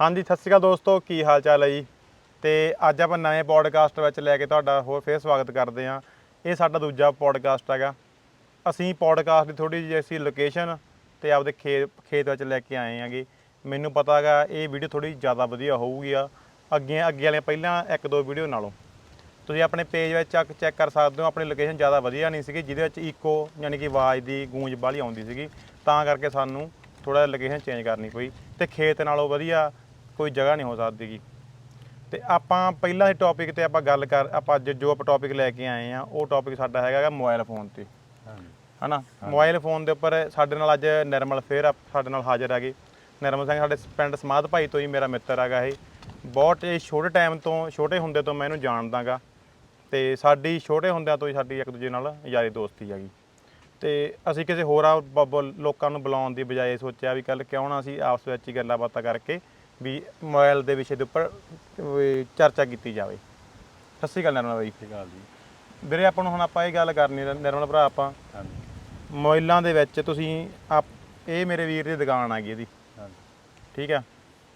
ਹਾਂਜੀ, ਸਤਿ ਸ਼੍ਰੀ ਅਕਾਲ ਦੋਸਤੋ, ਕੀ ਹਾਲ ਚਾਲ ਹੈ ਜੀ? ਤੇ ਅੱਜ ਆਪਾਂ ਨਵੇਂ ਪੋਡਕਾਸਟ ਵਿੱਚ ਲੈ ਕੇ ਤੁਹਾਡਾ ਹੋਰ ਫੇਰ ਸਵਾਗਤ ਕਰਦੇ ਹਾਂ। ਇਹ ਸਾਡਾ ਦੂਜਾ ਪੋਡਕਾਸਟ ਹੈਗਾ। ਅਸੀਂ ਪੋਡਕਾਸਟ ਦੀ ਥੋੜੀ ਜਿਹੀ ਅਸੀਂ ਲੋਕੇਸ਼ਨ ਤੇ ਆਪਦੇ ਖੇਤ ਖੇਤ ਵਿੱਚ ਲੈ ਕੇ ਆਏ ਹਾਂਗੇ। ਮੈਨੂੰ ਪਤਾ ਹੈਗਾ ਇਹ ਵੀਡੀਓ ਥੋੜੀ ਜ਼ਿਆਦਾ ਵਧੀਆ ਹੋਊਗੀ ਆ। ਅੱਗੇ ਅੱਗੇ ਵਾਲੀਆਂ ਪਹਿਲਾਂ ਇੱਕ ਦੋ ਵੀਡੀਓ ਨਾਲੋਂ। ਤੁਸੀਂ ਆਪਣੇ ਪੇਜ ਵਿੱਚ ਚੱਕ ਚੈੱਕ ਕਰ ਸਕਦੇ ਹੋ, ਆਪਣੀ ਲੋਕੇਸ਼ਨ ਜ਼ਿਆਦਾ ਵਧੀਆ ਨਹੀਂ ਸੀਗੀ, ਜਿਹਦੇ ਵਿੱਚ ਈਕੋ ਯਾਨੀ ਕਿ ਆਵਾਜ਼ ਦੀ ਗੂੰਜ ਬਾਹਲੀ ਆਉਂਦੀ ਸੀਗੀ। ਤਾਂ ਕਰਕੇ ਸਾਨੂੰ ਥੋੜਾ ਲੋਕੇਸ਼ਨ ਚੇਂਜ ਕਰਨੀ ਪਈ। ਤੇ ਖੇਤ ਨਾਲੋਂ ਵਧੀਆ ਕੋਈ ਜਗ੍ਹਾ ਨਹੀਂ ਹੋ ਸਕਦੀਗੀ ਤੇ ਆਪਾਂ ਪਹਿਲਾਂ ਦੇ ਟੌਪਿਕ ਤੇ ਆਪਾਂ ਗੱਲ ਕਰ ਆਪਾਂ ਅੱਜ ਜੋ ਆਪਾਂ ਟੌਪਿਕ ਲੈ ਕੇ ਆਏ ਆ ਉਹ ਟੌਪਿਕ ਸਾਡਾ ਹੈਗਾ ਗਾ ਮੋਬਾਈਲ ਫੋਨ ਤੇ। ਹਨਾ? ਮੋਬਾਈਲ ਫੋਨ ਦੇ ਉੱਪਰ ਸਾਡੇ ਨਾਲ ਅੱਜ ਨਿਰਮਲ ਫੇਰ ਸਾਡੇ ਨਾਲ ਹਾਜ਼ਰ ਹੈਗੇ ਨਿਰਮਲ ਸਿੰਘ ਸਾਡੇ ਪਿੰਡ ਸਮਾਧ ਭਾਈ ਤੋਂ ਹੀ ਮੇਰਾ ਮਿੱਤਰ ਹੈਗਾ ਇਹ। ਬਹੁਤ ਇਹ ਛੋਟੇ ਟਾਈਮ ਤੋਂ ਛੋਟੇ ਹੁੰਦੇ ਤੋਂ ਮੈਂ ਇਹਨੂੰ ਜਾਣਦਾਗਾ ਤੇ ਸਾਡੀ ਛੋਟੇ ਹੁੰਦਿਆਂ ਤੋਂ ਹੀ ਸਾਡੀ ਇੱਕ ਦੂਜੇ ਨਾਲ ਯਾਰੀ ਦੋਸਤੀ ਹੈਗੀ ਤੇ ਅਸੀਂ ਕਿਸੇ ਹੋਰਾਂ ਲੋਕਾਂ ਨੂੰ ਬੁਲਾਉਣ ਦੀ ਬਜਾਏ ਸੋਚਿਆ ਵੀ ਕੱਲ ਕਿਉਂ ਨਾ ਅਸੀਂ ਆਪਸ ਵਿੱਚ ਹੀ ਗੱਲਾਂ ਬਾਤਾਂ ਕਰਕੇ ਵੀ ਮੋਬਾਈਲ ਦੇ ਵਿਸ਼ੇ ਦੇ ਉੱਪਰ ਵੀ ਚਰਚਾ ਕੀਤੀ ਜਾਵੇ। ਸਤਿ ਸ਼੍ਰੀ ਅਕਾਲ ਨਿਰਮਲ ਬਾਈ। ਠੀਕ ਹਾਲ ਜੀ। ਵੀਰੇ ਆਪਾਂ ਨੂੰ ਹੁਣ ਆਪਾਂ ਇਹ ਗੱਲ ਕਰਨੀ ਨਿਰ- ਨਿਰਮਲ ਭਰਾ ਆਪਾਂ ਹਾਂਜੀ। ਮੋਬਾਈਲਾਂ ਦੇ ਵਿੱਚ ਤੁਸੀਂ ਆਪ ਇਹ ਮੇਰੇ ਵੀਰ ਦੀ ਦੁਕਾਨ ਆ ਗਈ ਇਹਦੀ। ਹਾਂਜੀ। ਠੀਕ ਆ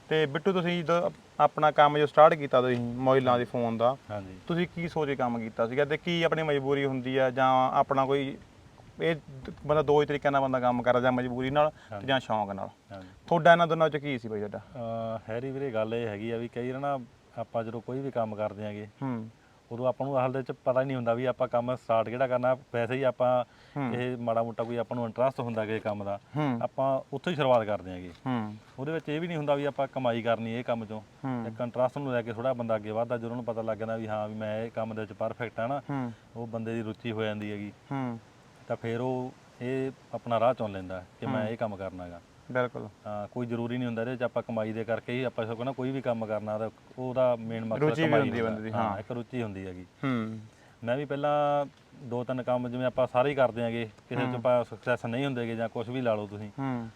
ਤੇ ਬਿੱਟੂ ਤੁਸੀਂ ਜਦੋਂ ਆਪਣਾ ਕੰਮ ਜੋ ਸਟਾਰਟ ਕੀਤਾ ਤੁਸੀਂ ਮੋਬਾਈਲਾਂ ਦੇ ਫੋਨ ਦਾ ਹਾਂਜੀ। ਤੁਸੀਂ ਕੀ ਸੋਚ ਕੇ ਕੰਮ ਕੀਤਾ ਸੀਗਾ? ਤੇ ਕੀ ਆਪਣੀ ਮਜਬੂਰੀ ਹੁੰਦੀ ਆ ਜਾਂ ਆਪਣਾ ਕੋਈ ਇਹ ਬੰਦਾ ਦੋ ਹੀ ਤਰੀਕਿਆਂ ਨਾਲ ਬੰਦਾ ਕੰਮ ਕਰਦਾ ਜਾਂ ਮਜਬੂਰੀ ਨਾਲ ਤੇ ਜਾਂ ਸ਼ੌਂਕ ਨਾਲ। ਹਾਂਜੀ। ਤੁਹਾਡਾ ਇਹਨਾਂ ਦੋਨਾਂ ਵਿੱਚ ਕੀ ਸੀ ਬਈ ਤੁਹਾਡਾ? ਅਹ ਹੈਰੀ ਵੀਰੇ ਗੱਲ ਇਹ ਹੈਗੀ ਆ ਵੀ ਕਈ ਵਾਰ ਨਾ ਆਪਾਂ ਜਦੋਂ ਕੋਈ ਵੀ ਕੰਮ ਕਰਦੇ ਆਂਗੇ ਹੂੰ। ਉਦੋਂ ਆਪਾਂ ਨੂੰ ਅਸਲ ਦੇ ਵਿੱਚ ਪਤਾ ਹੀ ਨਹੀਂ ਹੁੰਦਾ ਵੀ ਆਪਾਂ ਕੰਮ ਸਟਾਰਟ ਕਿਹੜਾ ਕਰਨਾ। ਵੈਸੇ ਹੀ ਆਪਾਂ ਇਹ ਮਾੜਾ ਮੋਟਾ ਕੋਈ ਆਪਾਂ ਨੂੰ ਇੰਟਰਸਟ ਹੁੰਦਾ ਕਿਸੇ ਕੰਮ ਦਾ ਹੂੰ। ਆਪਾਂ ਉੱਥੋਂ ਹੀ ਸ਼ੁਰੂਆਤ ਕਰਦੇ ਆਂਗੇ ਹੂੰ। ਉਹਦੇ ਵਿੱਚ ਇਹ ਵੀ ਨਹੀਂ ਹੁੰਦਾ ਵੀ ਆਪਾਂ ਕਮਾਈ ਕਰਨੀ ਇਹ ਕੰਮ ਚੋਂ। ਹੂੰ। ਇੱਕ ਇੰਟਰਸਟ ਨੂੰ ਲੈ ਕੇ ਥੋੜਾ ਬੰਦਾ ਅੱਗੇ ਵਧਦਾ ਜਦੋਂ ਉਹਨੂੰ ਪਤਾ ਲੱਗ ਜਾਂਦਾ ਵੀ ਹਾਂ ਵੀ ਮੈਂ ਇਹ ਕੰਮ ਦੇ ਵਿੱਚ ਪਰਫੈਕਟ ਆ ਨਾ ਹੂੰ। ਉਹ ਬੰਦੇ ਦੀ ਰੁਚੀ ਹੋ ਜਾਂਦੀ ਹੈਗੀ। ਹੂੰ। ਤਾਂ ਫਿਰ ਉਹ ਇਹ ਆਪਣਾ ਰਾਹ ਚੁਣ ਲੈਂਦਾ ਕਿ ਮੈਂ ਇਹ ਕੰਮ ਕਰਨਾ ਹੈਗਾ। ਬਿਲਕੁਲ। ਹਾਂ ਕੋਈ ਜ਼ਰੂਰੀ ਨਹੀਂ ਹੁੰਦਾ ਇਹਦੇ ਵਿੱਚ ਆਪਾਂ ਕਮਾਈ ਦੇ ਕਰਕੇ ਹੀ ਆਪਾਂ ਸਗੋਂ ਨਾ ਕੋਈ ਵੀ ਕੰਮ ਕਰਨਾ ਤਾਂ ਉਹਦਾ ਮੇਨ ਮਕਸਦ ਰੁਚੀ ਵੀ ਕਮਾਈ ਹੁੰਦੀ ਹੈ ਹੁੰਦਾ। ਬੰਦੇ ਦੀ, ਹਾਂ ਹਾਂ। ਇੱਕ ਰੁਚੀ ਹੁੰਦੀ ਹੈਗੀ। ਹੂੰ। ਮੈਂ ਵੀ ਪਹਿਲਾਂ ਦੋ ਤਿੰਨ ਕੰਮ ਜਿਵੇਂ ਆਪਾਂ ਸਾਰੇ ਹੀ ਕਰਦੇ ਆਂਗੇ ਕਿਸੇ ਚ ਆਪਾਂ ਸਕਸੈਸ ਨਹੀਂ ਹੁੰਦੇਗੇ ਜਾਂ ਕੁਝ ਵੀ ਲਾ ਲਓ ਤੁਸੀਂ। ਹੂੰ।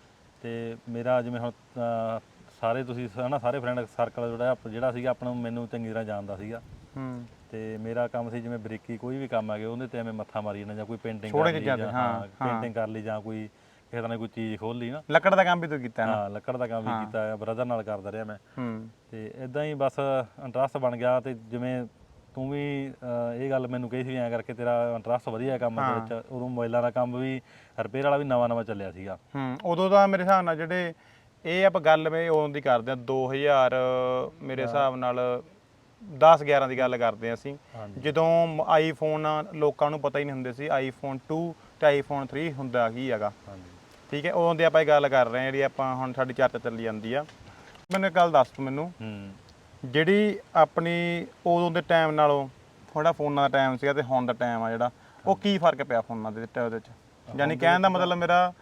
ਤੇ ਮੇਰਾ ਜਿਵੇਂ ਹੁਣ ਅਹ, ਸਾਰੇ ਤੁਸੀਂ ਹਨਾ ਸਾਰੇ ਫਰੈਂਡ ਸਰਕਲ ਜਿਹੜਾ ਆਪ- ਜਿਹੜਾ ਸੀਗਾ ਆਪਣਾ ਮੈਨੂੰ ਚੰਗੀ ਤਰ੍ਹਾਂ ਜਾਣਦਾ ਸੀਗਾ। ਹੂੰ। ਤੇ ਮੇਰਾ ਕੰਮ ਸੀ ਜਿਵੇਂ ਬਰੀਕੀ ਕੋਈ ਵੀ ਕੰਮ ਹੈਗੇ ਉਹਦੇ ਤੇ ਐਵੇਂ ਮੱਥਾ ਮਾਰੀ ਜਾਣਾ ਜਾਂ ਕੋਈ ਪੇਂਟਿੰਗ ਛੋਟੇ ਕਰ ਲਈ ਚੀਜ਼ਾਂ ਤੇ, ਜਾਂ ਹਾਂ, ਹਾਂ ਪੇਂਟਿੰਗ ਕਰ ਲਈ ਜਾਂ ਕੋਈ ਕਿਸੇ ਤਰ੍ਹਾਂ ਦੀ ਕੋਈ ਚੀਜ਼ ਖੋਲ ਲਈ ਨਾ। ਲੱਕੜ ਦਾ ਕੰਮ ਵੀ ਤੂੰ ਕੀਤਾ ਨਾ? ਹਾਂ ਲੱਕੜ ਦਾ ਕੰਮ ਵੀ ਕੀਤਾ ਹੈ ਬ੍ਰਦਰ ਨਾਲ ਕਰਦਾ ਰਿਹਾ ਮੈਂ। ਹੂੰ। ਤੇ ਇਦਾਂ ਹੀ ਬਸ ਇੰਟਰਸਟ ਬਣ ਗਿਆ ਤੇ ਜਿਵੇਂ ਤੂੰ ਵੀ ਅਹ, ਇਹ ਗੱਲ ਮੈਨੂੰ ਕਹੀ ਸੀ ਐਂ ਕਰਕੇ ਤੇਰਾ ਇੰਟਰਸਟ ਵਧੀਆ ਹੈ ਕੰਮ ਦੇ ਵਿੱਚ। ਉਦੋਂ ਮੋਬਾਈਲਾਂ ਦਾ ਕੰਮ ਵੀ ਰਿਪੇਅਰ ਵਾਲਾ ਵੀ ਨਵਾਂ ਨਵਾਂ ਚੱਲਿਆ ਸੀਗਾ। ਹੂੰ ਉਦੋਂ ਦਾ ਮੇਰੇ ਹਿਸਾਬ ਨਾਲ ਜਿਹੜੇ ਇਹ ਆਪਾਂ ਗੱਲ ਮੈਂ ਉਦੋਂ ਦੀ ਕਰਦੇ ਆ 2000 ਮੇਰੇ ਹਿਸਾਬ ਨਾਲ 10 11 ਦੀ ਗੱਲ ਕਰਦੇ ਆ ਅਸੀਂ। ਹਾਂਜੀ। ਜਦੋਂ ਆਈਫੋਨ ਲੋਕਾਂ ਨੂੰ ਪਤਾ ਹੀ ਨਹੀਂ ਹੁੰਦੇ ਸੀ ਆਈਫੋਨ 2 ਤੇ ਆਈਫੋਨ 3 ਹੁੰਦਾ ਕੀ ਹੈਗਾ। ਹਾਂਜੀ। ਠੀਕ ਹੈ ਉਦੋਂ ਦੀ ਆਪਾਂ ਇਹ ਗੱਲ ਕਰ ਰਹੇ ਆ ਜਿਹੜੀ ਆਪਾਂ ਹੁਣ ਸਾਡੀ ਚਰਚਾ ਚੱਲੀ ਜਾਂਦੀ ਆ। ਮੈਨੂੰ ਇੱਕ ਗੱਲ ਦੱਸ ਤੂੰ ਮੈਨੂੰ। ਹੂੰ। ਜਿਹੜੀ ਆਪਣੀ ਉਦੋਂ ਦੇ ਟਾਈਮ ਨਾਲੋਂ ਥੋੜਾ ਫੋਨਾਂ ਦਾ ਟਾਈਮ ਸੀਗਾ ਤੇ ਹੁਣ ਦਾ ਟਾਈਮ ਆ ਜਿਹੜਾ ਉਹ ਕੀ ਫ਼ਰਕ ਪਿਆ ਫੋਨਾਂ ਦੇ ਤੇ ਉਹਦੇ ਚ ਯਾਨੀ ਕਹਿਣ ਦਾ ਮਤਲਬ ਮੇਰਾ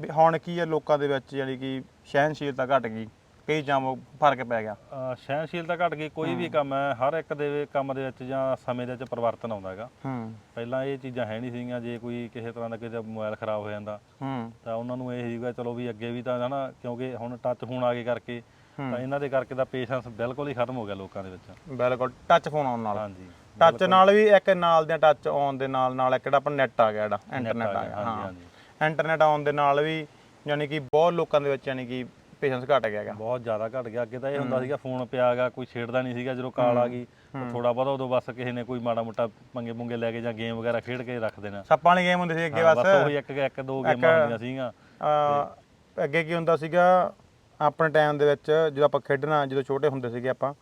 ਵੀ ਹੁਣ ਕੀ ਹੈ ਲੋਕਾਂ ਦੇ ਵਿੱਚ ਯਾਨੀ ਕਿ ਸਹਿਨਸ਼ੀਲਤਾ ਘਟ ਗਈ। ਕਈ ਜਾਂ ਫ਼ਰਕ ਪੈ ਗਿਆ। ਅਹ, ਸਹਿਣਸ਼ੀਲਤਾ ਘਟ ਗਈ ਕੋਈ ਵੀ ਕੰਮ ਹੈ ਹਰ ਇੱਕ ਦੇ ਕੰਮ ਦੇ ਵਿੱਚ ਜਾਂ ਸਮੇਂ ਦੇ ਵਿੱਚ ਪਰਿਵਰਤਨ ਆਉਂਦਾ ਹੈਗਾ। ਹੂੰ। ਪਹਿਲਾਂ ਇਹ ਚੀਜ਼ਾਂ ਹੈ ਨਹੀਂ ਸੀਗੀਆਂ ਜੇ ਕੋਈ ਕਿਸੇ ਤਰ੍ਹਾਂ ਦਾ ਕਿਸੇ ਮੋਬਾਈਲ ਖਰਾਬ ਹੋ ਜਾਂਦਾ ਹੂੰ। ਤਾਂ ਉਹਨਾਂ ਨੂੰ ਇਹ ਸੀਗਾ ਚਲੋ ਵੀ ਅੱਗੇ ਵੀ ਤਾਂ ਹਨਾ ਕਿਉਂਕਿ ਹੁਣ ਟੱਚ ਫੋਨ ਆ ਗਏ ਕਰਕੇ ਤਾਂ ਇਹਨਾਂ ਦੇ ਕਰਕੇ ਤਾਂ ਪੇਸ਼ੈਂਸ ਬਿਲਕੁਲ ਹੀ ਖਤਮ ਹੋ ਗਿਆ ਲੋਕਾਂ ਦੇ ਵਿੱਚ। ਬਿਲਕੁਲ ਟੱਚ ਫੋਨ ਆਉਣ ਨਾਲ। ਹਾਂਜੀ ਟੱਚ ਨਾਲ ਵੀ ਇੱਕ ਨਾਲ ਦੇ ਟੱਚ ਆਉਣ ਦੇ ਨਾਲ ਨਾਲ ਇੱਕ ਜਿਹੜਾ ਆਪਣਾ ਨੈਟ ਆ ਗਿਆ ਜਿਹੜਾ ਇੰਟਰਨੈਟ ਆ ਗਿਆ ਹਾਂਜੀ ਹਾਂ। ਹਾਂਜੀ। ਇੰਟਰਨੈਟ ਆਉਣ ਦੇ ਨਾਲ ਵੀ ਯਾਨੀ ਕਿ ਬਹੁਤ ਲੋਕਾਂ ਦੇ ਵਿੱਚ ਯਾਨੀ ਕਿ ਪੇਸ਼ੈਂਸ ਘਟ ਗਿਆ ਹੈਗਾ। ਬਹੁਤ ਜ਼ਿਆਦਾ ਘਟ ਗਿਆ। ਅੱਗੇ ਤਾਂ ਇਹ ਹੁੰਦਾ ਸੀਗਾ ਫੋਨ ਪਿਆਗਾ ਕੋਈ ਛੇੜਦਾ ਨਹੀਂ ਸੀਗਾ ਜਦੋਂ ਕਾਲ ਆ ਗਈ ਥੋੜਾ ਬਹੁਤਾ ਉਦੋਂ ਬਸ ਕਿਸੇ ਨੇ ਕੋਈ ਮਾੜਾ ਮੋਟਾ ਪੰਗੇ ਪੁੰਗੇ ਲੈ ਕੇ ਜਾਂ ਗੇਮ ਵਗੈਰਾ ਖੇਡ ਕੇ ਰੱਖ ਦੇਣਾ। ਸੱਪਾਂ ਵਾਲੀ ਗੇਮ ਹੁੰਦੀ ਸੀ ਅੱਗੇ ਬਸ। ਬਸ ਉਹੀ ਇੱਕ ਇੱਕ ਦੋ ਗੇਮਾਂ ਹੁੰਦੀਆਂ ਸੀਗੀਆਂ। ਅੱਗੇ ਕੀ ਹੁੰਦਾ ਸੀਗਾ ਆਪਣੇ ਟਾਈਮ ਦੇ ਵਿੱਚ ਜਦੋਂ ਆਪਾਂ ਖੇਡਣਾ ਜਦੋਂ ਛੋਟੇ ਹੁੰਦੇ ਸੀਗੇ ਆਪਾਂ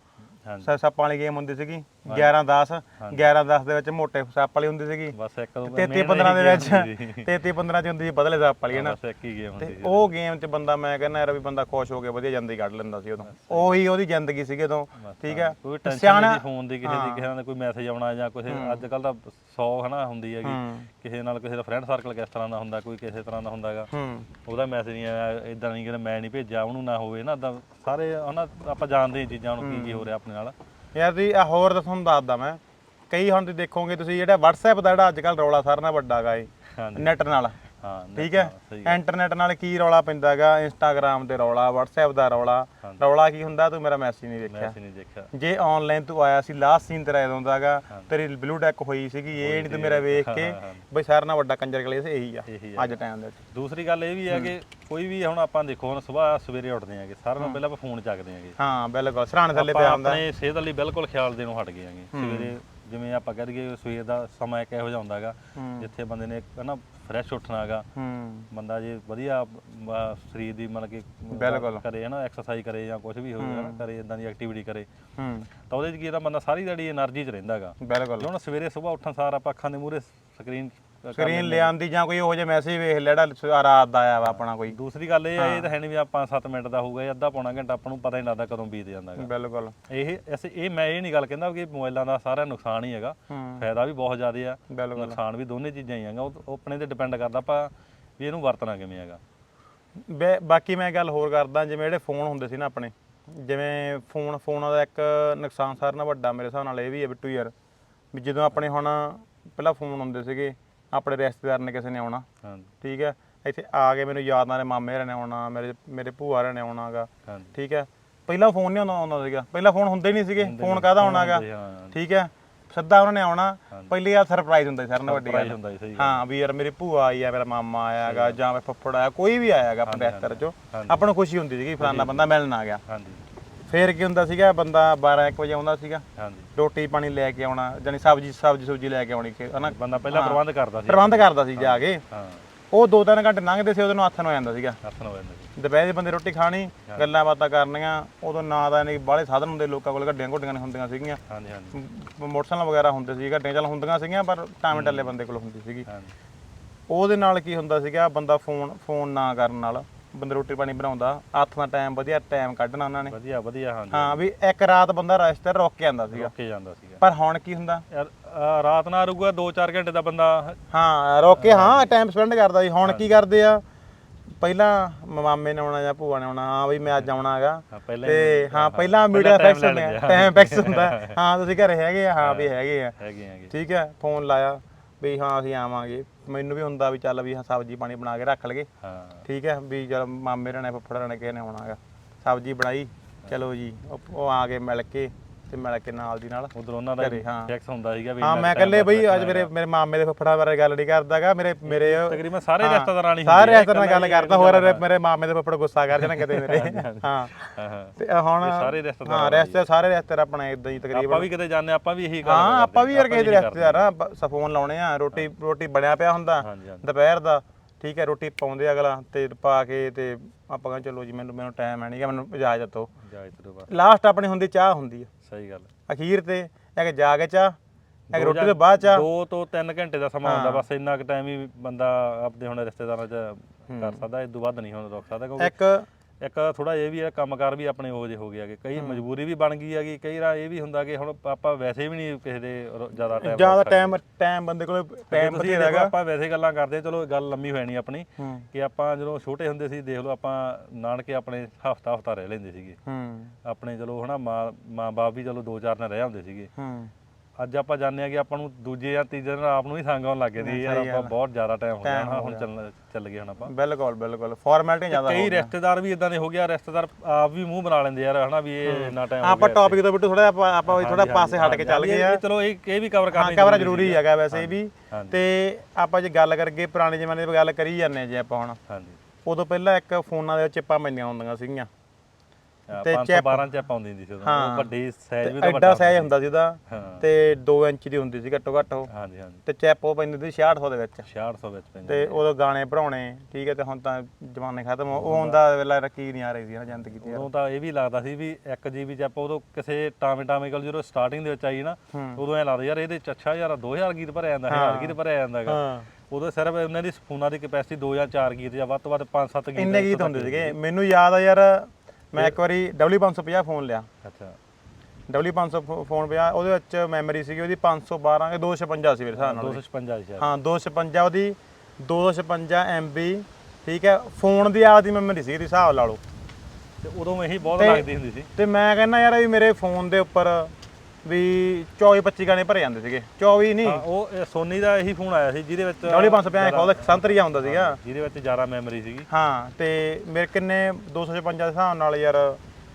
ਸੱਪ ਵਾਲੀ ਗੇਮ ਹੁੰਦੀ ਸੀਗੀ। 11 10 11 10 ਦੇ ਵਿੱਚ ਮੋਟੇ ਸੱਪ ਵਾਲੀ ਹੁੰਦੀ ਸੀਗੀ। ਬਸ ਇੱਕ ਦੋ 33 main 15 ਦੇ ਵਿੱਚ game ਹੁੰਦੀ ਸੀ। 33 15 ਚ ਹੁੰਦੀ ਸੀ ਬਦਲੇ ਸੱਪ ਵਾਲੀ ਹੈ ਨਾ? ਬਸ ਇੱਕ ਹੀ ਗੇਮ ਹੁੰਦੀ ਤੇ ਸੀ। ਉਹ ਗੇਮ 'ਚ ਬੰਦਾ ਮੈਂ ਕਹਿੰਦਾ ਯਾਰ ਵੀ ਬੰਦਾ ਖੁਸ਼ ਹੋ ਕੇ ਵਧੀਆ ਜ਼ਿੰਦਗੀ ਕੱਢ ਲੈਂਦਾ ਸੀ ਉਦੋਂ। ਉਹੀ ਉਹਦੀ ਜ਼ਿੰਦਗੀ ਸੀਗੀ ਉਦੋਂ ਠੀਕ ਹੈ? ਕੋਈ ਟੈਨਸ਼ਨ ਨਹੀਂ ਫੋਨ ਦੀ ਕਿਸੇ ਦੀ ਕਿਸੇ ਦਾ ਕੋਈ ਮੈਸੇਜ ਆਉਣਾ ਜਾਂ ਕਿਸੇ ਅੱਜ ਕੱਲ ਤਾਂ 100 ਹਨਾ ਹੁੰਦੀ ਹੈਗੀ। ਕਿਸੇ ਨਾਲ ਕਿਸੇ ਦਾ ਫਰੈਂਡ ਸਰਕਲ ਕਿਸ ਤਰ੍ਹਾਂ ਦਾ ਹੁੰਦਾ ਕੋਈ ਕਿਸੇ ਤਰ੍ਹਾਂ ਦਾ ਹੁੰਦਾ ਹੈਗਾ। ਹੂੰ। ਉਹਦਾ ਮੈਸੇਜ ਨਹੀਂ ਆਇਆ ਇਦਾਂ ਨਹੀਂ ਕਿ ਮੈਂ ਨਹੀਂ ਭੇਜਿਆ ਉਹਨੂੰ ਨਾ ਹੋਵੇ ਨਾ ਸਾਰੇ ਹਨਾ ਆਪਾਂ ਜਾਣਦੇ ਹਾਂ ਚੀਜ਼ਾਂ ਨੂੰ ਕੀ ਕੀ ਹੋ ਰਿਹਾ ਆਪਣੇ ਨਾਲ। ਯਾਰ ਤੁਸੀਂ ਆਹ ਹੋਰ ਤਾਂ ਤੁਹਾਨੂੰ ਦੱਸਦਾ ਮੈਂ। ਕਈ ਹੁਣ ਤੁਸੀਂ ਦੇਖੋਗੇ ਤੁਸੀਂ ਜਿਹੜਾ WhatsApp ਦਾ ਜਿਹੜਾ ਅੱਜ ਕੱਲ ਰੌਲਾ ਸਾਰਿਆਂ ਨਾਲ ਵੱਡਾ ਗਾ ਏ ਹਾਂਜੀ। ਨੈਟ ਨਾਲ। ਹਾਂ net ਠੀਕ ਹੈ? ਨਾਲ, ਸਹੀ ਗੱਲ। ਇੰਟਰਨੈਟ ਨਾਲ ਕੀ ਰੌਲਾ ਪੈਂਦਾਗਾ ਇੰਸਟਾਗ੍ਰਾਮ ਤੇ ਰੌਲਾ WhatsApp ਦਾ ਰੌਲਾ। ਹਾਂਜੀ। ਰੌਲਾ ਕੀ ਹੁੰਦਾ? ਤੂੰ ਮੇਰਾ ਮੈਸੇਜ ਨਹੀਂ ਮੈਂ ਵੇਖਿਆ। ਅਸੀਂ ਨਹੀਂ ਦੇਖਿਆ। ਜੇ ਆਨਲਾਈਨ ਤੂੰ ਆਇਆ ਸੀ ਲਾਸਟ ਸੀਨ ਤੇਰਾ ਇਦੋਂ ਦਾਗਾ ਤੇਰੀ ਬਲੂ ਡੈਕ ਹੋਈ ਸੀਗੀ ਇਹ ਨਹੀਂ ਤੂੰ ਮੇਰਾ ਵੇਖ ਕੇ। ਬਈ ਸਾਰਿਆਂ ਨਾਲ ਵੱਡਾ ਕੰਜਰ ਕਲੇਸ ਇਹੀ ਆ ਇਹੀ ਅੱਜ ਟਾਈਮ ਦੇ ਵਿੱਚ। ਦੂਸਰੀ ਗੱਲ ਇਹ ਵੀ ਹੈ। ਕਿ ਕੋਈ ਵੀ ਹੁਣ ਆਪਾਂ ਦੇਖੋ ਹੁਣ ਸਵੇਰ ਸਵੇਰੇ ਉੱਠਦੇ ਆਂਗੇ ਸਾਰਿਆਂ ਨਾਲੋਂ ਪਹਿਲਾਂ ਆਪਾਂ ਫੋਨ ਚੱਕਦੇ ਆਂਗੇ ਹਾਂ ਬਿਲਕੁਲ। ਸਰਾਣੇ ਥੱਲੇ ਆਪਾਂ ਪਿਆ ਹੁੰਦਾ। ਆਪਣੇ ਸਿਹਤ ਲਈ ਬਿਲਕੁਲ ਖਿਆਲ ਦੇਣੋਂ ਹਟ ਗਏ ਆਂਗੇ ਸਵੇਰੇ ਜਿਵੇਂ ਆਪਾਂ ਕਹਿ ਦਈਏ ਸਵੇਰ ਦਾ ਸਮਾਂ ਇੱਕ ਇਹੋ ਜਿਹਾ ਹੁੰਦਾ ਹੈਗਾ ਜਿੱਥੇ ਬੰਦੇ ਨੇ ਹਨਾ ਫਰੈਸ਼ ਉੱਠਣਾ ਹੈਗਾ। ਬੰਦਾ ਜੇ ਵਧੀਆ ਸਰੀਰ ਦੀ ਮਤਲਬ ਕਿ ਬਿਲਕੁਲ। ਕਰੇ ਹਨਾ ਐਕਸਰਸਾਈਜ਼ ਕਰੇ ਜਾਂ ਕੁਝ ਵੀ ਹੋਵੇ ਹਨਾ ਕਰੇ ਇਦਾਂ ਦੀ ਐਕਟੀਵਿਟੀ ਕਰੇ। ਤਾਂ ਉਹਦੇ 'ਚ ਇਹਦਾ ਬੰਦਾ ਸਾਰੀ ਦਿਹਾੜੀ એનર્ਜੀ 'ਚ ਰਹਿੰਦਾ ਹੈਗਾ। ਬਿਲਕੁਲ। ਹੁਣ ਸਵੇਰੇ ਸਵੇਰ ਉੱਠਣ ਸਾਰ ਆਪਾਂ ਅੱਖਾਂ ਦੇ ਮੂਹਰੇ ਸਕਰੀਨ ਸਕਰੀਨ ਲਿਆਂਦੀ ਜਾਂ ਕੋਈ ਉਹੋ ਜਿਹਾ ਮੈਸੇਜ ਵੇਖ ਲੈ ਜਿਹੜਾ ਰਾਤ ਦਾ ਆਇਆ ਵਾ ਆਪਣਾ ਕੋਈ। ਦੂਸਰੀ ਗੱਲ ਇਹ ਇਹ ਤਾਂ ਹੈ। ਨਹੀਂ ਵੀ ਆਪਾਂ 7 ਮਿੰਟ ਦਾ ਹੋਊਗਾ ਇਹ ਅੱਧਾ ਪੌਣਾ ਘੰਟਾ ਆਪਾਂ ਨੂੰ ਪਤਾ ਹੀ ਨਹੀਂ ਲੱਗਦਾ ਕਦੋਂ ਬੀਤ ਜਾਂਦਾ ਹੈਗਾ। ਬਿਲਕੁਲ। ਇਹ ਐਸੇ ਇਹ ਮੈਂ ਇਹ ਨਹੀਂ ਗੱਲ ਕਹਿੰਦਾ ਕਿ ਮੋਬਾਈਲਾਂ ਦਾ ਸਾਰਾ ਨੁਕਸਾਨ ਹੀ ਹੈਗਾ। ਫਾਇਦਾ ਵੀ ਬਹੁਤ ਜ਼ਿਆਦਾ ਆ। ਨੁਕਸਾਨ ਵੀ ਦੋਨੇ ਚੀਜ਼ਾਂ ਹੀ ਹੈਗਾ। ਉਹ ਆਪਣੇ ਤੇ ਡਿਪੈਂਡ ਕਰਦਾ ਆਪਾਂ ਵੀ ਇਹਨੂੰ ਵਰਤਣਾ ਕਿਵੇਂ ਹੈਗਾ। ਬਾਕੀ ਮੈਂ ਗੱਲ ਹੋਰ ਕਰਦਾ ਜਿਵੇਂ ਜਿਹੜੇ ਫੋਨ ਹੁੰਦੇ ਸੀ ਨਾ ਆਪਣੇ ਜਿਵੇਂ ਫੋਨ ਫੋਨਾਂ ਦਾ ਇੱਕ ਨੁਕਸਾਨ ਸਾਰਿਆਂ ਨਾਲੋਂ ਵੱਡਾ ਮੇਰੇ ਹਿਸਾਬ ਨਾਲ ਇਹ ਵੀ ਹੈ ਬਿੱਟੂ ਯਾਰ ਵੀ ਜਦੋਂ ਆਪਣੇ ਹੁਣ ਪਹਿਲਾਂ ਫੋਨ ਹੁੰਦੇ ਸੀਗੇ ਆਪਣੇ ਰਿਸ਼ਤੇਦਾਰ ਨੇ ਕਿਸੇ ਨੇ ਆਉਣਾ। ਹਾਂਜੀ। ਠੀਕ ਹੈ? ਇੱਥੇ ਆ ਕੇ ਮੈਨੂੰ ਯਾਦ ਨਾਲੇ ਮਾਮੇ ਹਰਾਂ ਨੇ ਆਉਣਾ ਮੇਰੇ ਮੇਰੇ ਭੂਆ ਹਰਾਂ ਨੇ ਆਉਣਾਗਾ। ਹਾਂਜੀ। ਠੀਕ ਹੈ? ਪਹਿਲਾਂ ਫੋਨ ਨਹੀਂ ਆਉਂਦਾ ਆਉਂਦਾ ਸੀਗਾ। ਪਹਿਲਾਂ ਫੋਨ ਹੁੰਦੇ ਨਹੀਂ ਸੀਗੇ। ਫੋਨ ਕਾਹਦਾ ਆਉਣਾਗਾ? ਠੀਕ ਹੈ? ਸਿੱਧਾ ਉਹਨਾਂ ਨੇ ਆਉਣਾ। ਪਹਿਲੀ ਆ ਸਰਪ੍ਰਾਈਜ਼ ਹੁੰਦਾ ਸੀ ਸਾਰਿਆਂ ਨਾਲੋਂ ਵੱਡੀ ਗੱਲ। ਹਾਂ ਵੀ ਯਾਰ ਮੇਰੀ ਭੂਆ ਆਈ ਆ ਮੇਰਾ ਮਾਮਾ ਆਇਆਗਾ ਜਾਂ ਮੇਰਾ ਫੁੱਫੜ ਆਇਆ ਕੋਈ ਵੀ ਆਇਆਗਾ ਆਪਣੇ ਰਿਸ਼ਤੇਦਾਰ ਚੋਂ। ਆਪਾਂ ਨੂੰ ਖੁਸ਼ੀ ਹੁੰਦੀ ਸੀਗੀ ਫਲਾਨਾ ਬੰਦਾ ਮਿਲਣ ਆ ਗਿਆ। ਹਾਂਜੀ। ਫੇਰ ਕੀ ਹੁੰਦਾ ਸੀਗਾ ਬੰਦਾ 12 1 ਵਜੇ ਆਉਂਦਾ ਸੀਗਾ। ਹਾਂਜੀ। ਰੋਟੀ ਪਾਣੀ ਲੈ ਕੇ ਆਉਣਾ ਜਾਨੀ ਸਬਜੀ ਸਬਜੀ ਸੁਬਜੀ ਲੈ ਕੇ ਆਉਣੀ ਕਿ ਹਨਾ? ਬੰਦਾ ਪਹਿਲਾਂ ਪ੍ਰਬੰਧ ਕਰਦਾ ਸੀ। ਪ੍ਰਬੰਧ ਕਰਦਾ ਸੀ ਜਾ ਕੇ। ਹਾਂ। ਉਹ ਦੋ ਤਿੰਨ ਘੰਟੇ ਲੰਘਦੇ ਸੀ ਉਹਦੇ ਨੂੰ ਹੱਥ ਨੂੰ ਆ ਜਾਂਦਾ ਸੀਗਾ। ਹੱਥ ਹੋ ਜਾਂਦਾ ਸੀ। ਦੁਪਹਿਰ ਦੇ ਬੰਦੇ ਰੋਟੀ ਖਾਣੀ ਗੱਲਾਂ ਬਾਤਾਂ ਕਰਨੀਆਂ ਉਦੋਂ ਨਾ ਤਾਂ ਨਹੀਂ ਬਾਹਲੇ ਸਾਧਨ ਹੁੰਦੇ ਲੋਕਾਂ ਕੋਲ ਗੱਡੀਆਂ ਘੋਡੀਆਂ ਨਹੀਂ ਹੁੰਦੀਆਂ ਸੀਗੀਆਂ। ਹਾਂਜੀ ਹਾਂਜੀ। ਮ- ਮੋਟਰਸਾਈਕਲ ਵਗੈਰਾ ਹੁੰਦੇ ਸੀ ਗੱਡੀਆਂ ਚੱਲ ਹੁੰਦੀਆਂ ਸੀਗੀਆਂ ਪਰ ਟਾਵੇਂ ਟੱਲੇ ਬੰਦੇ ਕੋਲ ਹੁੰਦੀ ਸੀਗੀ। ਹਾਂਜੀ। ਉਹਦੇ ਨਾਲ ਕੀ ਹੁੰਦਾ ਸੀਗਾ ਬੰਦਾ ਫੋਨ ਫੋਨ ਨਾ ਕਰਨ ਨਾਲ ਬੰਦਾ ਰੋਟੀ ਪਾਣੀ ਬਣਾਉਂਦਾ ਹੱਥ ਦਾ ਟਾਈਮ ਵਧੀਆ ਟਾਈਮ ਕੱਢਣਾ ਉਹਨਾਂ ਨੇ। ਵਧੀਆ ਵਧੀਆ ਹਾਂਜੀ ਹਾਂ ਵੀ ਇੱਕ ਰਾਤ ਬੰਦਾ ਰਸਤੇ ਰੁਕ ਕੇ ਆਂਦਾ ਸੀਗਾ। ਰੋਕੇ ਜਾਂਦਾ ਸੀਗਾ। ਪਰ ਹੁਣ ਕੀ ਹੁੰਦਾ? ਯਾਰ ਅਹ ਰਾਤ ਨਾ ਰੁਕੂਗਾ 2-4 ਘੰਟੇ ਦਾ ਬੰਦਾ ਹਾਂ ਰੁਕ ਕੇ ਹਾਂ ਟਾਈਮ ਸਪੈਂਡ ਕਰਦਾ ਸੀ। ਹੁਣ ਕੀ ਕਰਦੇ ਆ? ਪਹਿਲਾਂ ਮਾਮੇ ਨੇ ਆਉਣਾ ਜਾਂ ਭੂਆ ਨੇ ਆਉਣਾ ਹਾਂ ਬਈ ਮੈਂ ਅੱਜ ਆਉਣਾ ਹੈਗਾ। ਹਾਂ, ਪਹਿਲਾਂ ਤੇ ਹਾਂ ਪਹਿਲਾਂ ਮੀਡੀਆ ਫਿਕਸ ਹੁੰਦਾ ਟਾਈਮ ਫਿਕਸ ਹੁੰਦਾ। ਹਾਂ ਤੁਸੀਂ ਘਰੇ ਹੈਗੇ ਆ? ਹਾਂ ਵੀ ਹੈਗੇ ਆ। ਹੈਗੇ ਹੈਗੇ। ਠੀਕ ਹੈ ਫੋਨ ਲਾਇਆ ਵੀ ਹਾਂ ਅਸੀਂ ਆਵਾਂਗੇ। ਮੈਨੂੰ ਵੀ ਹੁੰਦਾ ਵੀ ਚੱਲ ਵੀ ਹਾਂ ਸਬਜ਼ੀ ਪਾਣੀ ਬਣਾ ਕੇ ਰੱਖ ਲਗੇ ਹਾਂ। ਠੀਕ ਹੈ ਵੀ ਚਲ ਮਾਮੇ ਰਣੇ ਫੁੱਫੜ ਰਣੇ ਕਿਸੇ ਨੇ ਆਉਣਾ ਹੈਗਾ। ਸਬਜ਼ੀ ਬਣਾਈ ਚਲੋ ਜੀ ਉਹ- ਉਹ ਆ ਕੇ ਮਿਲ ਕੇ। ਤੇ ਮਿਲ ਕੇ ਨਾਲ ਦੀ ਨਾਲ। ਉਧਰ ਉਹਨਾਂ ਦਾ ਘਰੇ, ਹਾਂ। ਫਿਕਸ ਹੁੰਦਾ ਸੀਗਾ ਵੀ ਹਾਂ ਮੈਂ ਇਕੱਲੇ ਬਈ ਅੱਜ ਮੇਰੇ ਮੇਰੇ ਮਾਮੇ ਦੇ ਫੁੱਫੜਾਂ ਬਾਰੇ ਗੱਲ ਨਹੀਂ ਕਰਦਾਗਾ ਮੇਰੇ ਮੇਰੇ ਤਕਰੀਬਨ ਸਾਰੇ ਹਾਂ, ਰਿਸ਼ਤੇਦਾਰਾਂ ਨਹੀਂ ਸਾਰੇ ਰਿਸ਼ਤੇਦਾਰਾਂ ਨਾਲ ਗੱਲ ਕਰਦਾ ਹੋਰ ਮੇਰੇ ਮਾਮੇ ਦੇ ਫੁੱਫੜ ਗੁੱਸਾ ਕਰ ਜਾਣਾ ਕਿਤੇ ਮੇਰੇ। ਹਾਂ। ਹਾਂ ਹਾਂ। ਤੇ ਹੁਣ ਸਾਰੇ ਰਿਸ਼ਤੇਦਾਰ ਹਾਂ ਰਿਸ਼ਤੇ ਸਾਰੇ ਰਿਸ਼ਤੇਦਾਰ ਆਪਣੇ ਇਦਾਂ ਹੀ ਤਕਰੀਬਨ ਆਪਾਂ ਵੀ ਕਿਤੇ ਜਾਂਦੇ ਆਪਾਂ ਵੀ ਇਹੀ ਗੱਲ ਹਾਂ ਕਰਦੇ ਆਪਾਂ ਵੀ ਯਾਰ ਕਿਸੇ ਦੇ। ਰਿਸ਼ਤੇਦਾਰ ਆ ਫੋਨ ਲਾਉਣੇ ਆ ਰੋਟੀ ਰੋਟੀ ਬਣਿਆ ਪਿਆ ਹੁੰਦਾ ਹਾਂਜੀ ਹਾਂਜੀ। ਦੁਪਹਿਰ ਦਾ। ਠੀਕ ਹੈ ਰੋਟੀ ਪਾਉਂਦੇ ਅਗਲਾ ਤੇ ਪਾ ਕੇ ਤੇ ਆਪਾਂ ਕਹਿੰਦੇ ਚਲੋ ਜੀ ਮੈਨੂੰ ਮੈਨੂੰ ਟਾਈਮ ਹੈ ਨਹੀਂਗਾ ਮੈਨੂੰ ਇਜਾਜ਼ਤ ਦਿਓ। ਇਜਾਜ਼ਤ ਤੋਂ ਬਾਅਦ ਲਾਸਟ ਆਪਣੀ ਹੁੰਦੀ ਚਾਹ ਹੁੰਦੀ ਹੈ ਸਹੀ ਗੱਲ। ਅਖੀਰ ਤੇ ਇੱਕ ਜਾ ਕੇ ਚਾਹ ਇੱਕ ਰੋਟੀ ਤੋਂ ਬਾਅਦ ਚਾਹ। ਦੋ ਤੋਂ 3 ਘੰਟੇ ਦਾ ਸਮਾਂ ਹੁੰਦਾ ਬਸ ਇੰਨਾ ਕੁ ਟਾਈਮ ਹੀ ਬੰਦਾ ਆਪਦੇ ਹੁਣ ਰਿਸ਼ਤੇਦਾਰਾਂ 'ਚ ਕਰ ਸਕਦਾ ਇਸ ਤੋਂ ਵੱਧ ਨਹੀਂ ਹੁਣ ਰੁਕ ਸਕਦਾ ਕਿਉਂਕਿ ਇੱਕ ਇੱਕ ਥੋੜਾ ਇਹ ਵੀ ਹੈ ਕੰਮਕਾਰ ਵੀ ਆਪਣੇ ਉਹ ਜੇ ਹੋ ਗਿਆ ਕਿ ਕਈ ਮਜਬੂਰੀ ਵੀ ਬਣ ਗਈ ਹੈਗੀ ਕਈ ਰਾ ਇਹ ਵੀ ਹੁੰਦਾ ਕਿ ਹੁਣ ਆਪਾਂ ਵੈਸੇ ਵੀ ਨਹੀਂ ਕਿਸੇ ਦੇ ਰੋ- ਜ਼ਿਆਦਾ ਟਾਈਮ ਜ਼ਿਆਦਾ ਟਾਈਮ ਟਾਈਮ ਬੰਦੇ ਕੋਲ ਟਾਈਮ ਬਥੇਰਾ ਹੈਗਾ। ਆਪਾਂ ਵੈਸੇ ਗੱਲਾਂ ਕਰਦੇ ਹਾਂ, ਚਲੋ ਗੱਲ ਲੰਮੀ ਹੋਣੀ ਆਪਣੀ ਹੂੰ। ਕਿ ਆਪਾਂ ਜਦੋਂ ਛੋਟੇ ਹੁੰਦੇ ਸੀ ਦੇਖ ਲਓ ਆਪਾਂ ਨਾਨਕੇ ਆਪਣੇ ਹਫਤਾ ਹਫਤਾ ਰਹਿ ਲੈਂਦੇ ਸੀਗੇ। ਹੂੰ। ਆਪਣੇ ਚਲੋ ਹਨਾ ਮਾਂ ਮਾਂ ਬਾਪ ਵੀ ਚਲੋ ਦੋ ਚਾਰ ਦਿਨ ਰਹਿ ਹੁੰਦੇ ਸੀਗੇ। ਹੂੰ। ਅੱਜ ਆਪਾਂ ਜਾਣਦੇ ਆ ਕਿ ਆਪਾਂ ਨੂੰ ਦੂਜੇ ਜਾਂ ਤੀਜੇ ਦਿਨ ਆਪ ਨੂੰ ਹੀ ਸੰਗ ਆਉਣ ਲੱਗ ਜਾਂਦੀ ਯਾਰ ਆਪਾਂ ਬਹੁਤ ਜ਼ਿਆਦਾ ਟਾਈਮ ਹੋ ਗਿਆ। ਹੁਣ ਚੱਲ ਚੱਲ ਗਏ ਹੁਣ ਆਪਾਂ। ਬਿਲਕੁਲ ਬਿਲਕੁਲ। ਫਾਰਮੈਲਿਟੀ ਜ਼ਿਆਦਾ ਕਈ ਰਿਸ਼ਤੇਦਾਰ ਵੀ ਇਦਾਂ ਦੇ ਹੋ ਗਿਆ ਰਿਸ਼ਤੇਦਾਰ ਆਪ ਵੀ ਮੂੰਹ ਬਣਾ ਲੈਂਦੇ ਯਾਰ ਹਨਾ ਵੀ ਇਹ ਇੰਨਾ ਟਾਈਮ ਹੋ ਆਪਾਂ ਗਿਆ ਟੌਪਿਕ ਤੋਂ ਬਿੱਟੂ ਥੋੜਾ ਆਪਾਂ ਆਪਾਂ ਥੋੜਾ ਪਾਸੇ ਹਟ ਕੇ ਚੱਲ ਗਏ ਆ। ਚਲੋ ਇਹ ਇਹ ਵੀ ਕਵਰ ਹਾਂ ਕਰਨੀ ਕਵਰ ਜ਼ਰੂਰੀ ਹੈਗਾ ਵੈਸੇ ਵੀ। ਤੇ ਆਪਾਂ ਜੇ ਗੱਲ ਕਰਗੇ ਪੁਰਾਣੇ ਜ਼ਮਾਨੇ ਦੀ ਗੱਲ ਕਰੀ ਜਾਂਦੇ ਜੇ ਆਪਾਂ ਹੁਣ। ਹਾਂਜੀ। ਉਦੋਂ ਪਹਿਲਾਂ ਇੱਕ ਫੋਨਾਂ ਦੇ ਚਿੱਪਾਂ ਪੈਂਦੀਆਂ ਹੁੰਦੀਆਂ ਸੀਗੀਆਂ। ਤੇ 512 ਚ ਪਾਉਂਦੀ ਹੁੰਦੀ ਸੀ ਉਦੋਂ। ਉਹ ਵੱਡੀ ਸਾਈਜ਼ ਵੀ ਤਾਂ ਐਡਾ ਵੱਡਾ ਸਾਈਜ਼ ਹੁੰਦਾ ਸੀ। ਉਹਦਾ। ਤੇ 2 ਇੰਚ ਦੀ ਹੁੰਦੀ ਸੀ ਘੱਟੋ ਘੱਟ ਉਹ। ਹਾਂਜੀ ਹਾਂਜੀ। ਤੇ ਚੈਪ ਉਹ ਪੈਂਦੀ ਸੀ 6600 ਦੇ ਵਿੱਚ। 6600 ਵਿੱਚ ਪੈਂਦੀ ਤੇ ਉਦੋਂ ਗਾਣੇ ਭਰਾਉਣੇ ਠੀਕ ਹੈ ਤੇ ਹੁਣ ਤਾਂ ਜ਼ਮਾਨੇ ਖਤਮ ਉਹ ਹੁੰਦਾ ਵੇਲਾ ਰੱਖੀ ਨਹੀਂ ਆ ਰਹੀ ਸੀ ਨਾ ਜ਼ਿੰਦਗੀ ਤੇ ਉਦੋਂ ਤਾਂ ਇਹ ਵੀ ਲੱਗਦਾ ਸੀ ਵੀ 1 ਜੀਬੀ ਚ ਆਪਾਂ ਉਦੋਂ ਕਿਸੇ ਟਾਵੇਂ ਟਾਵੇਂ ਕੋਲ ਜਦੋਂ ਸਟਾਰਟਿੰਗ ਦੇ ਵਿੱਚ ਆਈ ਨਾ ਉਦੋਂ ਐ ਲੱਗਦਾ ਯਾਰ ਇਹਦੇ ਚ ਅੱਛਾ ਯਾਰ 2000 ਗੀਤ ਭਰਿਆ ਜਾਂਦਾ 1000 ਗੀਤ ਭਰਿਆ ਜਾਂਦਾਗਾ ਉਦੋਂ ਸਿਰਫ ਉਹਨਾਂ ਦੀ ਫੋਨਾਂ ਦੀ ਕੈਪੈਸਿਟੀ 2 ਜਾਂ 4 ਗੀਤ ਜਾਂ ਵੱਧ ਤੋਂ ਵੱਧ 5-7 ਗੀਤ ਇੰਨੇ ਗੀਤ ਹੁੰਦੇ ਸੀਗੇ। ਮੈਨੂੰ ਯਾਦ ਆ ਯਾਰ ਮੈਂ ਇੱਕ ਵਾਰੀ W550 ਫੋਨ ਲਿਆ। ਅੱਛਾ। W500 ਫੋਨ ਪਿਆ ਉਹਦੇ ਵਿੱਚ ਮੈਮਰੀ ਸੀਗੀ ਉਹਦੀ 512 ਕਿ 256 ਸੀ ਮੇਰੇ ਹਿਸਾਬ ਨਾਲ 256 ਸ਼ਾਇਦ ਹਾਂ 256 ਉਹਦੀ 256 MB ਠੀਕ ਹੈ ਫੋਨ ਦੀ ਆਪਦੀ ਮੈਮਰੀ ਸੀ ਇਹਦੀ ਹਿਸਾਬ ਲਾ ਲਓ। ਤੇ ਉਦੋਂ ਇਹੀ ਬਹੁਤ ਲੱਗਦੀ ਹੁੰਦੀ ਸੀ। ਤੇ ਮੈਂ ਕਹਿੰਦਾ ਯਾਰ ਵੀ ਮੇਰੇ ਫੋਨ ਦੇ ਉੱਪਰ ਵੀ 24 25 ਗਾਣੇ ਭਰੇ ਜਾਂਦੇ ਸੀਗੇ। 24 ਨਹੀਂ। ਹਾਂ ਉਹ ਇਹ ਸੋਨੀ ਦਾ ਇਹੀ ਫੋਨ ਆਇਆ ਸੀ ਜਿਹਦੇ ਵਿੱਚ ਡੋਲੀ 550 ਖੋਲਦਾ ਸੰਤਰੀਆ ਹੁੰਦਾ ਸੀਗਾ। ਜਿਹਦੇ ਵਿੱਚ ਜ਼ਿਆਦਾ ਮੈਮਰੀ ਸੀਗੀ। ਹਾਂ ਤੇ ਮੇਰੇ ਕਿੰਨੇ 256 ਦੇ ਹਿਸਾਬ ਨਾਲ ਯਾਰ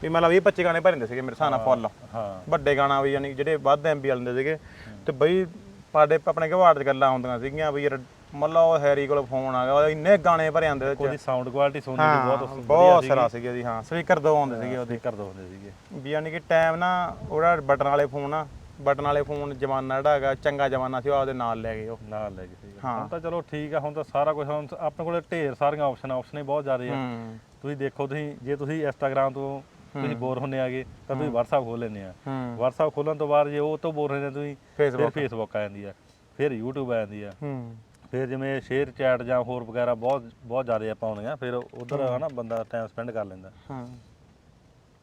ਵੀ ਮਤਲਬ 20 25 ਗਾਣੇ ਭਰੇ ਹੁੰਦੇ ਸੀਗੇ ਮੇਰੇ ਹਿਸਾਬ ਨਾਲ ਫੁੱਲ। ਹਾਂ। ਵੱਡੇ ਗਾਣਾ ਵੀ ਯਾਨੀ ਜਿਹੜੇ ਵੱਧ ਐਮਬੀ ਵਾਲੇ ਹੁੰਦੇ ਸੀਗੇ। ਤੇ ਬਈ ਸਾਡੇ ਆਪਣੇ ਘਵਾੜ 'ਚ ਗੱਲਾਂ ਹੁੰਦੀਆਂ ਸੀਗੀਆਂ ਵੀ ਯਾਰ ਮਤਲਬ ਉਹ ਹੈਰੀ ਕੋਲ ਫੋਨ ਆ ਗਿਆ ਉਹਦੇ ਇੰਨੇ ਗਾਣੇ ਭਰੇ ਜਾਂਦੇ ਉਹਦੇ 'ਚ ਉਹਦੀ ਸਾਊਂਡ ਕੁਆਲਿਟੀ ਸੋਨੀ ਦੀ ਹਾਂ ਬਹੁਤ ਬਹੁਤ ਸਰਾ ਸੀਗੇ। ਜੀ ਹਾਂ ਸਪੀਕਰ ਦੋ ਆਉਂਦੇ ਸੀਗੇ ਉਹਦੇ। ਕਰ ਦੋ ਹੁੰਦੇ ਸੀਗੇ। ਵੀ ਯਾਨੀ ਕਿ ਟਾਈਮ ਨਾ ਉਹਦਾ ਬਟਨ ਵਾਲੇ ਫੋਨ ਆ ਬਟਨ ਵਾਲੇ ਫੋਨ ਜ਼ਮਾਨਾ ਜਿਹੜਾ ਹੈਗਾ ਚੰਗਾ ਜ਼ਮਾਨਾ ਸੀ ਉਹ ਆਪਦੇ ਨਾਲ ਲੈ ਗਏ ਉਹ। ਨਾਲ ਲੈ ਗਏ ਸੀਗੇ। ਹਾਂ। ਹੁਣ ਤਾਂ ਚਲੋ ਠੀਕ ਆ ਹੁਣ ਤਾਂ ਸਾਰਾ ਕੁਝ ਹੁਣ ਆਪਣੇ ਕੋਲੇ ਢੇਰ ਸਾਰੀਆਂ ਆਪਸ਼ਨ ਆਪਸ਼ਨ ਹੀ ਬਹੁਤ ਜ਼ਿਆਦਾ ਆ। ਹੂੰ। ਤੁਸੀਂ ਦੇਖੋ ਤੁਸੀਂ ਜੇ ਤੁਸੀਂ ਇੰਸਟਾਗ੍ਰam ਤੋਂ ਤੁਸੀਂ ਬੋਰ ਹੁੰਨੇ ਆਗੇ ਤਾਂ ਤੁਸੀਂ WhatsApp ਖੋਲ ਲੈਂਦੇ ਆ। ਹੂੰ। WhatsApp ਖੋਲਣ ਤੋਂ ਬਾਅਦ ਜੇ ਉਹ ਤੋਂ ਬੋਰ ਹੁੰਦੇ ਤੁਸੀਂ ਫਿਰ ਫੇਸਬੁੱਕ Facebook ਆ ਜਾਂਦੀ ਆ। ਫਿਰ YouTube ਆ ਜਾਂਦੀ ਆ। ਹੂੰ। ਫਿਰ ਜਿਵੇਂ ਸ਼ੇਅਰ ਚੈਟ ਜਾਂ ਹੋਰ ਵਗੈਰਾ ਬਹੁਤ ਬਹੁਤ ਜ਼ਿਆਦਾ ਆਪਾਂ ਆਉਂਦੀਆਂ ਫਿਰ ਉਧਰ ਹਨਾ ਬੰਦਾ ਟਾਈਮ ਸਪੈਂਡ ਕਰ ਲੈਂਦਾ। ਹਾਂ।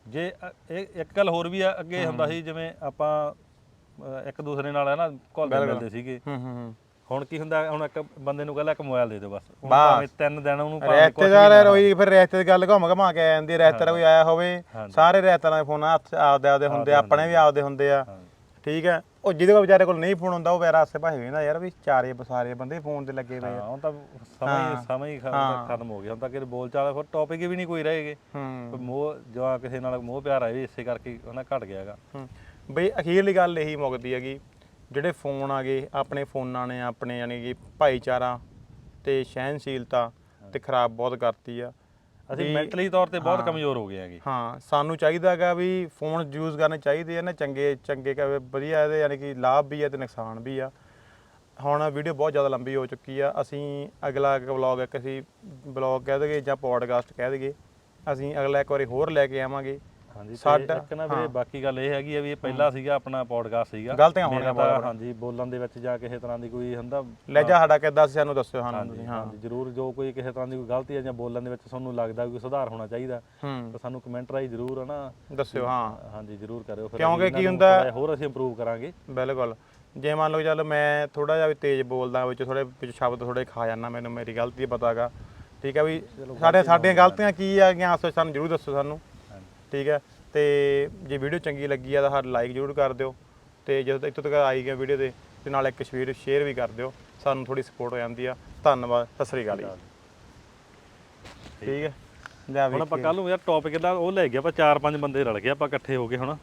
ਜੇ ਅ- ਇਹ ਇੱਕ ਗੱਲ ਹੋਰ ਵੀ ਆ ਅੱਗੇ ਹੁੰਦਾ ਸੀ ਜਿਵੇਂ ਆਪਾਂ ਅ, ਇੱਕ ਦੂਸਰੇ ਨਾਲ ਹੈ ਨਾ ਘੁਲਦੇ ਮਿਲਦੇ ਸੀਗੇ। ਹੂੰ ਹੂੰ ਹੂੰ। ਹੁਣ ਕੀ ਹੁੰਦਾ ਹੁਣ ਇੱਕ ਬੰਦੇ ਨੂੰ ਕਹਿੰਦਾ ਇੱਕ ਮੋਬਾਈਲ ਦੇ ਦਿਓ ਬਸ। ਹੁਣ ਬਸ। ਭਾਵੇਂ ਤਿੰਨ ਦਿਨ ਉਹਨੂੰ ਭਾਵੇਂ ਕੁਛ ਵੀ ਰਿਸ਼ਤੇਦਾਰ ਰੋਈ ਫਿਰ ਰਿਸ਼ਤੇ ਦੀ ਗੱਲ ਘੁੰਮ ਘਮਾ ਕੇ ਆ ਜਾਂਦੀ ਰਿਸ਼ਤੇਦਾਰ ਕੋਈ ਆਇਆ ਹੋਵੇ ਹਾਂਜੀ। ਸਾਰੇ ਰਿਸ਼ਤੇਦਾਰਾਂ ਦੇ ਫੋਨ ਹੱਥ ਆਪਦੇ ਆਪਦੇ ਹੁੰਦੇ ਆ, ਆਪਣੇ ਵੀ ਆਪਦੇ ਹੁੰਦੇ ਆ। ਹਾਂ। ਠੀਕ ਹੈ। ਉਹ ਜਿਹਦੇ ਕੋਲ ਵਿਚਾਰੇ ਕੋਲ ਨਹੀਂ ਫੋਨ ਹੁੰਦਾ ਉਹ ਵੇਰਾ ਆਸੇ ਭਾਵੇਂ ਵੇਂਦਾ ਯਾਰ ਵੀ ਚਾਰੇ ਬਸਾਰੇ ਬੰਦੇ ਫੋਨ ਤੇ ਲੱਗੇ ਪਏ ਹਾਂ ਆ ਹੁਣ ਤਾਂ ਸਮਾਂ ਹੀ ਸਮਾਂ ਹੀ ਖ- ਖਤਮ ਹੋ ਗਿਆ। ਹੁਣ ਤਾਂ ਕਿ ਬੋਲ ਚਾਲ ਫਿਰ ਟੌਪਿਕ ਹੀ ਵੀ ਨਹੀਂ ਕੋਈ ਰਹੇਗੇ ਹੂੰ। ਮੋਹ ਜਾਂ ਕਿਸੇ ਨਾਲ ਮੋਹ ਪਿਆਰ ਆਏ ਵੀ ਇਸੇ ਕਰਕੇ ਉਹਨਾਂ ਘਟ ਗਿਆ ਹੈਗਾ। ਹੂੰ। ਬਈ ਅਖੀਰਲੀ ਗੱਲ ਇਹੀ ਮੁੱਕਦੀ ਹੈਗੀ ਜਿਹੜੇ ਫੋਨ ਆ ਗਏ ਆਪਣੇ ਫੋਨਾਂ ਨੇ ਆਪਣੇ ਯਾਨੀ ਕਿ ਭਾਈਚਾਰਾ ਤੇ ਸਹਿਨਸ਼ੀਲਤਾ ਤੇ ਖਰਾਬ ਬਹੁਤ ਕਰਤੀ ਆ। ਅਸੀਂ ਮੈਂਟਲੀ ਤੌਰ ਤੇ ਬਹੁਤ ਕਮਜ਼ੋਰ ਹੋ ਗਏ ਹੈਗੇ। ਹਾਂ ਸਾਨੂੰ ਚਾਹੀਦਾ ਹੈਗਾ ਵੀ ਫੋਨ ਯੂਜ਼ ਕਰਨੇ ਚਾਹੀਦੇ ਆ ਨਾ ਚੰਗੇ ਚੰਗੇ ਕਹੇ ਵਧੀਆ ਇਹਦੇ ਯਾਨੀ ਕਿ ਲਾਭ ਵੀ ਆ ਤੇ ਨੁਕਸਾਨ ਵੀ ਆ। ਹੁਣ ਵੀਡੀਓ ਬਹੁਤ ਜ਼ਿਆਦਾ ਲੰਬੀ ਹੋ ਚੁੱਕੀ ਆ। ਅਸੀਂ ਅਗਲਾ ਇੱਕ ਵਲੌਗ ਇੱਕ ਅਸੀਂ ਵਲੌਗ ਕਹਿ ਦਈਏ ਜਾਂ ਪੋਡਕਾਸਟ ਕਹਿ ਦਈਏ। ਅਸੀਂ ਅਗਲਾ ਇੱਕ ਵਾਰੀ ਹੋਰ ਲੈ ਕੇ ਆਵਾਂਗੇ। ਹਾਂਜੀ ਸਾਡਾ- ਇੱਕ ਨਾ ਵੀਰੇ ਬਾਕੀ ਗੱਲ ਇਹ ਹੈਗੀ ਆ ਵੀ ਇਹ ਪਹਿਲਾ ਸੀਗਾ ਆਪਣਾ ਪੋਡਕਾਸਟ ਸੀਗਾ। ਗਲਤੀਆਂ ਹੋਣੀਆਂ ਬਹੁਤ ਹਾਂਜੀ ਬੋਲਣ ਦੇ ਵਿੱਚ ਜਾਂ ਕਿਸੇ ਤਰ੍ਹਾਂ ਦੀ ਕੋਈ ਹੁੰਦਾ ਲਹਿਜਾ ਸਾਡਾ ਕਿੱਦਾਂ ਸੀ ਸਾਨੂੰ ਦੱਸਿਓ ਸਾਨੂੰ ਤੁਸੀਂ ਹਾਂ। ਹਾਂਜੀ ਜਰੂਰ ਜੋ ਕੋਈ ਕਿਸੇ ਤਰ੍ਹਾਂ ਦੀ ਕੋਈ ਗਲਤੀ ਹੈ ਜਾਂ ਬੋਲਣ ਦੇ ਵਿੱਚ ਤੁਹਾਨੂੰ ਲੱਗਦਾ ਕੋਈ ਸੁਧਾਰ ਹੋਣਾ ਚਾਹੀਦਾ ਹੂੰ। ਤਾਂ ਸਾਨੂੰ ਕਮੈਂਟ ਰਾਹੀਂ ਜਰੂਰ ਹਨਾ ਦੱਸਿਓ ਹਾਂ। ਹਾਂਜੀ ਜਰੂਰ ਕਰਿਓ ਫਿਰ। ਕਿਉਂਕਿ ਕੀ ਹੁੰਦਾ- ਹੋਰ ਅਸੀਂ ਇੰਪਰੂਵ ਕਰਾਂਗੇ। ਬਿਲਕੁਲ। ਜੇ ਮੰਨ ਲਓ ਚੱਲ ਮੈਂ ਥੋੜਾ ਜਿਹਾ ਵੀ ਤੇਜ਼ ਬੋਲਦਾ ਵਿੱਚ ਥੋੜੇ ਵਿੱਚ ਸ਼ਬਦ ਥੋੜੇ ਖਾ ਜਾਂਦਾ ਮੈਨੂੰ ਮੇਰੀ ਗਲਤੀ ਪਤਾਗਾ ਠੀਕ ਹੈ ਵੀ ਸਾਡੇ ਸਾਡੀਆਂ ਗਲਤੀਆਂ ਕੀ ਆ ਗਈਆਂ ਸਾਨੂੰ ਜਰੂਰ ਦੱਸੋ ਸਾਨੂੰ। ਠੀਕ ਹੈ? ਤੇ ਜੇ ਵੀਡੀਓ ਚੰਗੀ ਲੱਗੀ ਆ ਤਾਂ ਹਰ ਲਾਈਕ ਜਰੂਰ ਕਰ ਦਿਓ ਤੇ ਜਦੋਂ ਇੱਥੋਂ ਤੱਕ ਆਈ ਗਿਆ ਵੀਡੀਓ ਦੇ ਤੇ ਨਾਲ ਇੱਕ ਸ਼ੇਅਰ ਸ਼ੇਅਰ ਵੀ ਕਰ ਦਿਓ। ਸਾਨੂੰ ਥੋੜੀ ਸਪੋਰਟ ਹੋ ਜਾਂਦੀ ਆ। ਧੰਨਵਾਦ। ਸਤਿ ਸ੍ਰੀ ਅਕਾਲ ਜੀ। ਠੀਕ ਹੈ? ਲੈ ਵੀ ਹੁਣ ਆਪਾਂ ਕੱਲ ਨੂੰ ਯਾਰ ਟੌਪਿਕ ਦਾ ਉਹ ਲੈ ਗਿਆ ਆਪਾਂ ਚਾਰ ਪੰਜ ਬੰਦੇ ਰਲ ਗਏ ਆਪਾਂ ਇਕੱਠੇ ਹੋ ਗਏ ਹੁਣ